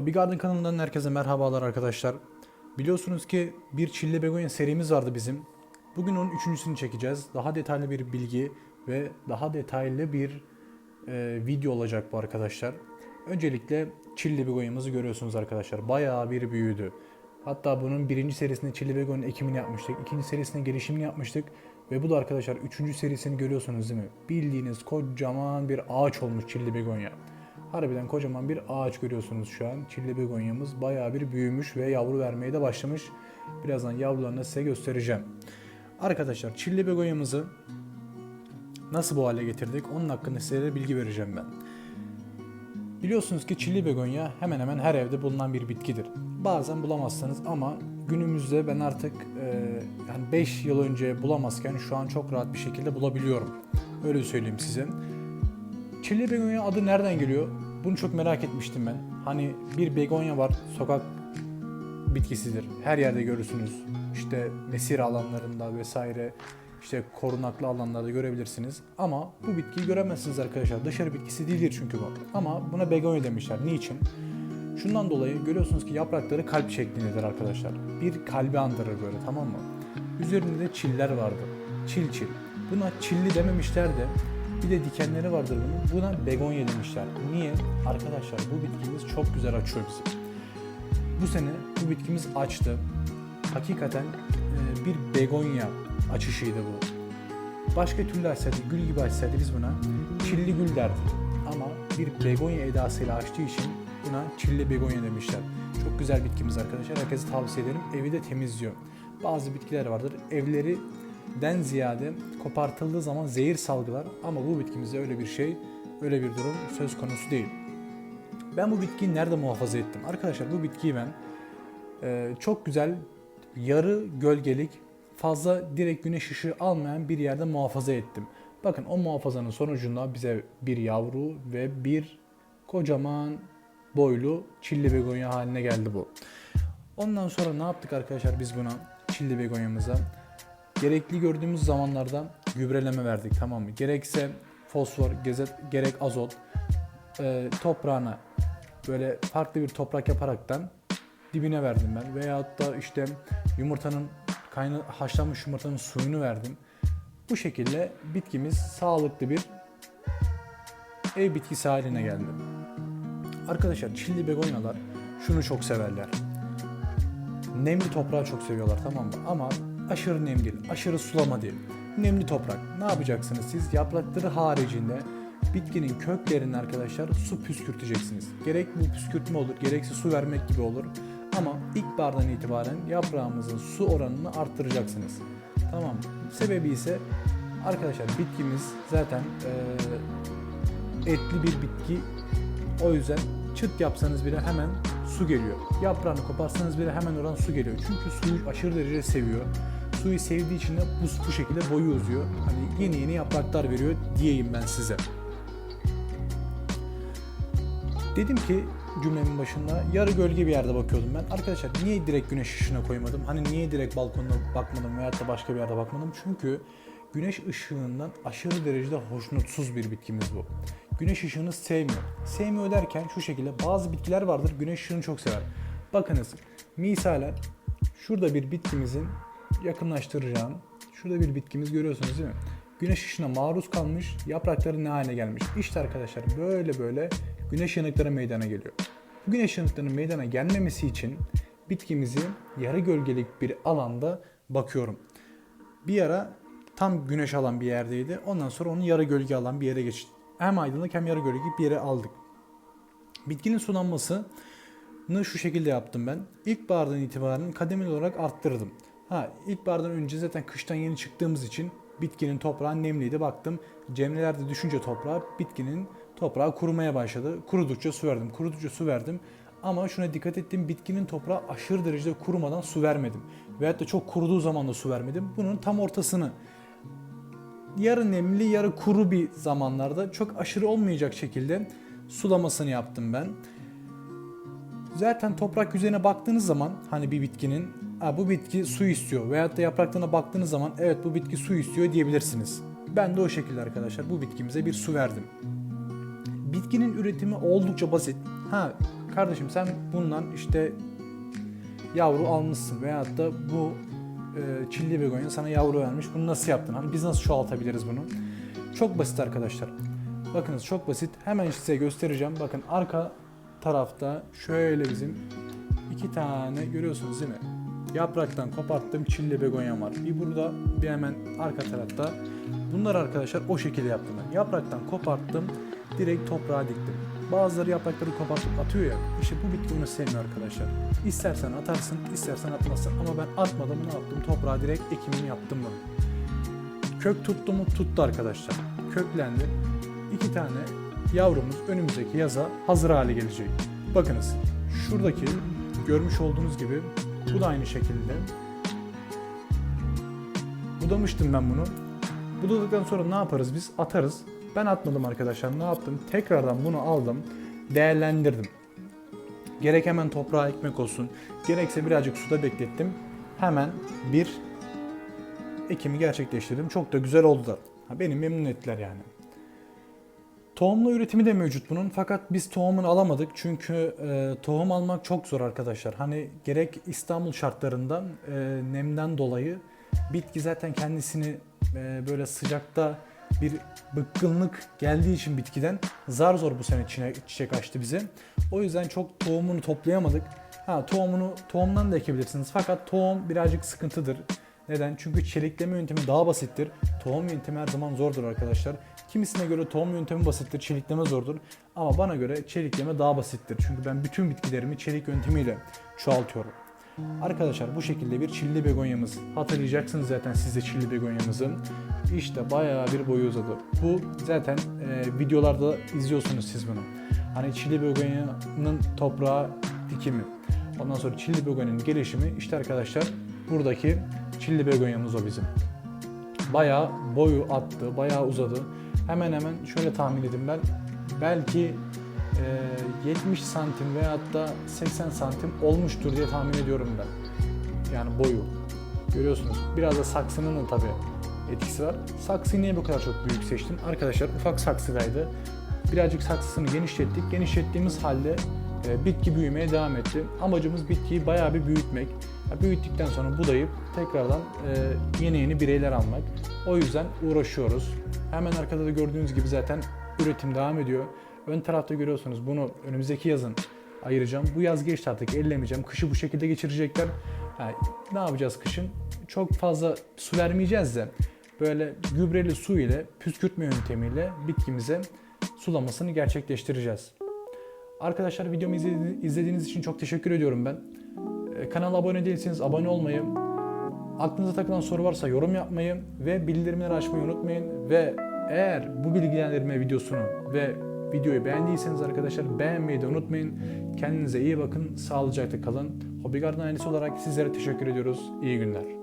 Hobby Garden kanalından herkese merhabalar arkadaşlar. Biliyorsunuz ki bir çilli begonya serimiz vardı bizim. Bugün onun üçüncüsünü çekeceğiz. Daha detaylı bir bilgi ve daha detaylı bir e, video olacak bu arkadaşlar. Öncelikle çilli begonyamızı görüyorsunuz arkadaşlar. Bayağı bir büyüdü. Hatta bunun birinci serisinde çilli begonyanın ekimini yapmıştık. ikinci serisinde gelişimini yapmıştık. Ve bu da arkadaşlar üçüncü serisini görüyorsunuz değil mi? Bildiğiniz kocaman bir ağaç olmuş çilli begonya. Harbiden kocaman bir ağaç görüyorsunuz şu an. Çilli begonyamız bayağı bir büyümüş ve yavru vermeye de başlamış. Birazdan yavrularını size göstereceğim. Arkadaşlar çilli begonyamızı nasıl bu hale getirdik onun hakkında size bilgi vereceğim ben. Biliyorsunuz ki çilli begonya hemen hemen her evde bulunan bir bitkidir. Bazen bulamazsanız ama günümüzde ben artık e, yani 5 yıl önce bulamazken şu an çok rahat bir şekilde bulabiliyorum. Öyle söyleyeyim size. Çilli begonya adı nereden geliyor? Bunu çok merak etmiştim ben. Hani bir begonya var, sokak bitkisidir. Her yerde görürsünüz. İşte mesir alanlarında vesaire, işte korunaklı alanlarda görebilirsiniz. Ama bu bitkiyi göremezsiniz arkadaşlar. Dışarı bitkisi değildir çünkü bu. Ama buna begonya demişler. Niçin? Şundan dolayı görüyorsunuz ki yaprakları kalp şeklindedir arkadaşlar. Bir kalbi andırır böyle tamam mı? Üzerinde de çiller vardır. Çil çil. Buna çilli dememişler de bir de dikenleri vardır bunun. Buna begonya demişler. Niye? Arkadaşlar bu bitkimiz çok güzel açıyor bizi. Bu sene bu bitkimiz açtı. Hakikaten e, bir begonya açışıydı bu. Başka türlü açsaydı, gül gibi açsaydı biz buna çilli gül derdik. Ama bir begonya edasıyla açtığı için buna çilli begonya demişler. Çok güzel bitkimiz arkadaşlar. Herkese tavsiye ederim. Evi de temizliyor. Bazı bitkiler vardır. Evleri den ziyade kopartıldığı zaman zehir salgılar ama bu bitkimizde öyle bir şey, öyle bir durum söz konusu değil. Ben bu bitkiyi nerede muhafaza ettim? Arkadaşlar bu bitkiyi ben e, çok güzel yarı gölgelik fazla direkt güneş ışığı almayan bir yerde muhafaza ettim. Bakın o muhafazanın sonucunda bize bir yavru ve bir kocaman boylu çilli begonya haline geldi bu. Ondan sonra ne yaptık arkadaşlar biz buna çilli begonyamıza? Gerekli gördüğümüz zamanlarda gübreleme verdik tamam mı? Gerekse fosfor, gezet, gerek azot e, toprağına böyle farklı bir toprak yaparaktan dibine verdim ben. Veyahut da işte yumurtanın kayna haşlanmış yumurtanın suyunu verdim. Bu şekilde bitkimiz sağlıklı bir ev bitkisi haline geldi. Arkadaşlar çilli begonyalar şunu çok severler. Nemli toprağı çok seviyorlar tamam mı? Ama aşırı nem değil, aşırı sulama değil. Nemli toprak. Ne yapacaksınız siz? Yaprakları haricinde bitkinin köklerine arkadaşlar su püskürteceksiniz. Gerek bu püskürtme olur, gerekse su vermek gibi olur. Ama ilkbahardan itibaren yaprağımızın su oranını arttıracaksınız. Tamam? Sebebi ise arkadaşlar bitkimiz zaten eee, etli bir bitki. O yüzden çıt yapsanız bile hemen su geliyor. Yaprağını koparsanız bile hemen oradan su geliyor. Çünkü suyu aşırı derecede seviyor. Suyu sevdiği için de bu, bu şekilde boyu uzuyor. Hani yeni yeni yapraklar veriyor diyeyim ben size. Dedim ki cümlemin başında yarı gölge bir yerde bakıyordum ben. Arkadaşlar niye direkt güneş ışığına koymadım? Hani niye direkt balkonda bakmadım veyahut da başka bir yerde bakmadım? Çünkü güneş ışığından aşırı derecede hoşnutsuz bir bitkimiz bu. Güneş ışığını sevmiyor. Sevmiyor derken şu şekilde bazı bitkiler vardır güneş ışığını çok sever. Bakınız misalen şurada bir bitkimizin yakınlaştıracağım. Şurada bir bitkimiz görüyorsunuz değil mi? Güneş ışığına maruz kalmış, yaprakları ne haline gelmiş. İşte arkadaşlar böyle böyle güneş yanıkları meydana geliyor. Bu güneş yanıklarının meydana gelmemesi için bitkimizi yarı gölgelik bir alanda bakıyorum. Bir ara tam güneş alan bir yerdeydi. Ondan sonra onu yarı gölge alan bir yere geçti. Hem aydınlık hem yarı gölge bir yere aldık. Bitkinin sulanmasını şu şekilde yaptım ben. İlkbahardan itibaren kademeli olarak arttırdım. Ha ilkbahardan önce zaten kıştan yeni çıktığımız için bitkinin toprağı nemliydi. Baktım cemreler de düşünce toprağa bitkinin toprağı kurumaya başladı. Kurudukça su verdim. Kurudukça su verdim. Ama şuna dikkat ettim bitkinin toprağı aşırı derecede kurumadan su vermedim. Veyahut da çok kuruduğu zaman da su vermedim. Bunun tam ortasını yarı nemli yarı kuru bir zamanlarda çok aşırı olmayacak şekilde sulamasını yaptım ben. Zaten toprak yüzeyine baktığınız zaman hani bir bitkinin bu bitki su istiyor veyahut da yapraklarına baktığınız zaman evet bu bitki su istiyor diyebilirsiniz. Ben de o şekilde arkadaşlar bu bitkimize bir su verdim. Bitkinin üretimi oldukça basit. Ha kardeşim sen bundan işte yavru almışsın veyahut da bu e, çilli begonya sana yavru vermiş. Bunu nasıl yaptın? Hani biz nasıl çoğaltabiliriz bunu? Çok basit arkadaşlar. Bakınız çok basit. Hemen size göstereceğim. Bakın arka tarafta şöyle bizim iki tane görüyorsunuz değil mi? Yapraktan koparttığım çilli begonyam var. Bir burada bir hemen arka tarafta. Bunlar arkadaşlar o şekilde yaptım ben. Yapraktan koparttım. Direkt toprağa diktim. Bazıları yaprakları kopartıp atıyor ya. İşte bu bitki bunu sevmiyor arkadaşlar. İstersen atarsın, istersen atmazsın. Ama ben atmadım ne yaptım? Toprağa direkt ekimini yaptım bunu. Kök tuttu mu? Tuttu arkadaşlar. Köklendi. İki tane yavrumuz önümüzdeki yaza hazır hale gelecek. Bakınız şuradaki görmüş olduğunuz gibi bu da aynı şekilde. Budamıştım ben bunu. Budadıktan sonra ne yaparız biz? Atarız. Ben atmadım arkadaşlar. Ne yaptım? Tekrardan bunu aldım. Değerlendirdim. Gerek hemen toprağa ekmek olsun. Gerekse birazcık suda beklettim. Hemen bir ekimi gerçekleştirdim. Çok da güzel oldular. Ha, Beni memnun ettiler yani. Tohumlu üretimi de mevcut bunun fakat biz tohumunu alamadık çünkü e, tohum almak çok zor arkadaşlar. Hani gerek İstanbul şartlarında e, nemden dolayı bitki zaten kendisini e, böyle sıcakta bir bıkkınlık geldiği için bitkiden zar zor bu sene çine, çiçek açtı bize. O yüzden çok tohumunu toplayamadık. Ha tohumunu tohumdan da ekebilirsiniz fakat tohum birazcık sıkıntıdır. Neden? Çünkü çelikleme yöntemi daha basittir. Tohum yöntemi her zaman zordur arkadaşlar. Kimisine göre tohum yöntemi basittir, çelikleme zordur. Ama bana göre çelikleme daha basittir. Çünkü ben bütün bitkilerimi çelik yöntemiyle çoğaltıyorum. Arkadaşlar bu şekilde bir çilli begonyamız. Hatırlayacaksınız zaten siz de çilli begonyamızı. İşte bayağı bir boyu uzadı. Bu zaten e, videolarda izliyorsunuz siz bunu. Hani çilli begonyanın toprağa dikimi. Ondan sonra çilli begonyanın gelişimi. İşte arkadaşlar buradaki çilli begonyamız o bizim. Bayağı boyu attı, bayağı uzadı. Hemen hemen şöyle tahmin edin ben. Belki e, 70 santim veyahut da 80 santim olmuştur diye tahmin ediyorum ben. Yani boyu. Görüyorsunuz. Biraz da saksının da tabii etkisi var. Saksıyı niye bu kadar çok büyük seçtim? Arkadaşlar ufak saksıdaydı. Birazcık saksısını genişlettik. Genişlettiğimiz halde bitki büyümeye devam etti. Amacımız bitkiyi bayağı bir büyütmek. Büyüttükten sonra budayıp tekrardan e, yeni yeni bireyler almak. O yüzden uğraşıyoruz. Hemen arkada da gördüğünüz gibi zaten üretim devam ediyor. Ön tarafta görüyorsunuz bunu önümüzdeki yazın ayıracağım. Bu yaz geçti artık ellemeyeceğim. Kışı bu şekilde geçirecekler. Ha, ne yapacağız kışın? Çok fazla su vermeyeceğiz de böyle gübreli su ile püskürtme yöntemiyle bitkimize sulamasını gerçekleştireceğiz. Arkadaşlar videomu izledi- izlediğiniz için çok teşekkür ediyorum ben. Ee, Kanala abone değilseniz abone olmayı, aklınıza takılan soru varsa yorum yapmayı ve bildirimleri açmayı unutmayın. Ve eğer bu bilgilendirme videosunu ve videoyu beğendiyseniz arkadaşlar beğenmeyi de unutmayın. Kendinize iyi bakın, sağlıcakla kalın. Hobi Garden ailesi olarak sizlere teşekkür ediyoruz. İyi günler.